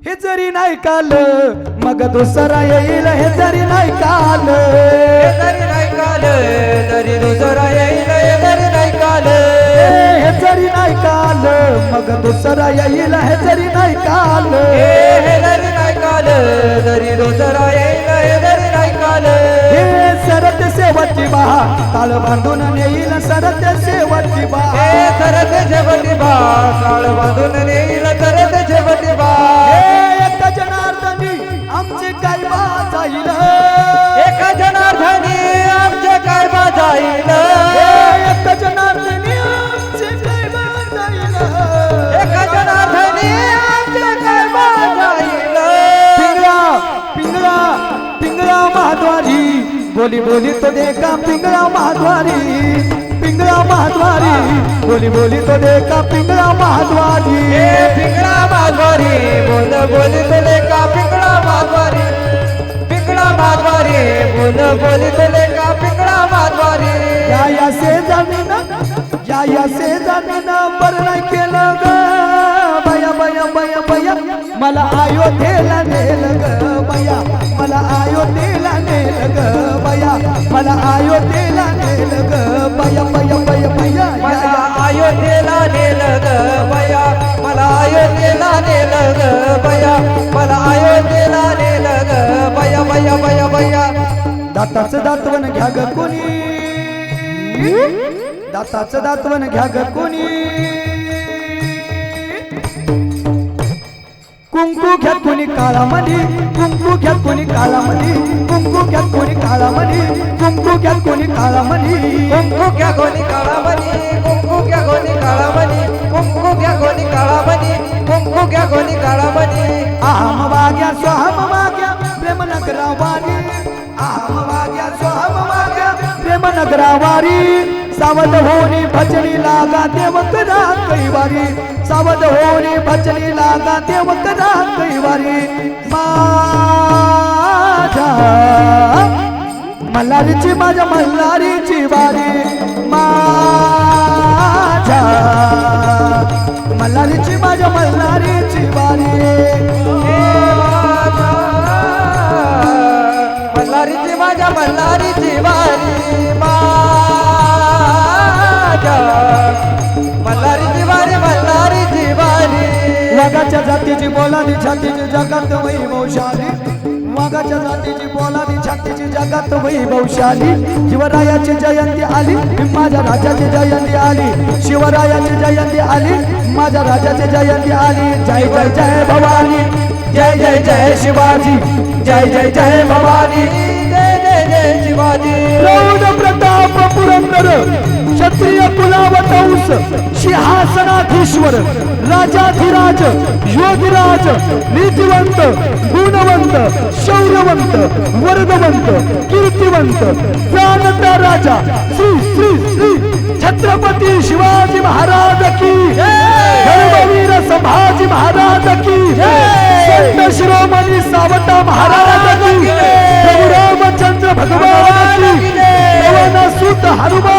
हे जरी नाही काल मग दुसरा येईल हे जरी नाही काल. तरी नाही काल तरी दुसरा येईल तरी नाही काल. हे जरी नाही काल मग दुसरा येईल हे जरी नाही काल. हे तरी नाही काल तरी दुसरा येईल नाही काल. हे सरत शेवटची बहा ताळ बांधून नेईल सरत हे बहा सरत बांधून नेईल बोली बोली तो देखा पिंगळा महाद्वारी पिंगळा महाद्वारी बोली बोली तो देखा पिंगळा महाद्वारी पिंगळा माधवारी. बोल बोल तुले का पिंगळा माधवारी? पिंगळा माधवारी. बोल बोल तुले का पिंगळा माधवारी? या या से जामीन या या से जामीन बरं केलं ग. बया बया बया बया. मला अयोध्येला नेलं ग. ग बया. मला अयोध्येला नेलं ग बया बया बया बया. दाताच दातवन घ्या ग कोणी. दाताच दातवन घ्या ग कोणी. कुंकू घ्या कोणी काळामध्ये. कुंकू घ्या कोणी काळामध्ये. कुंकू घ्या कोणी काळामध्ये. कुंकू घ्या कोणी काळामध्ये. कुंकू घ्या गोनी काळामणी कुंकू नगरावारी अहम वाग्या स्वहम वाग्या प्रेम नगरावारी सावध होणी भजनी लागा देव करा कैवारी. सावध होणी भजनी लागा देव करा कैवारी. माझ्या मल्हारीची माझ्या मल्हारीची जातीची बोलादी छातीची जगात वैभवशाली. वाघाच्या जातीची बोलादी छातीची जगात वैभवशाली. शिवरायाची जयंती आली माझ्या राजाची जयंती आली. शिवरायाची जयंती आली माझ्या राजाची जयंती आली. जय जय जय भवानी. जय जय जय शिवाजी. जय जय जय भवानी. जय जय जय शिवाजी. क्षत्रिय कुलावतंस सिंहासनाधीश्वर राजाधिराज योगिराज नीतिवंत गुणवंत शौर्यवंत वरदवंत कीर्तिवंत जानता राजा श्री श्री श्री छत्रपती शिवाजी महाराज की धर्मवीर संभाजी महाराज की संत शिरोमणी सावता महाराज की प्रभू रामचंद्र भगवान की सुत हनुमान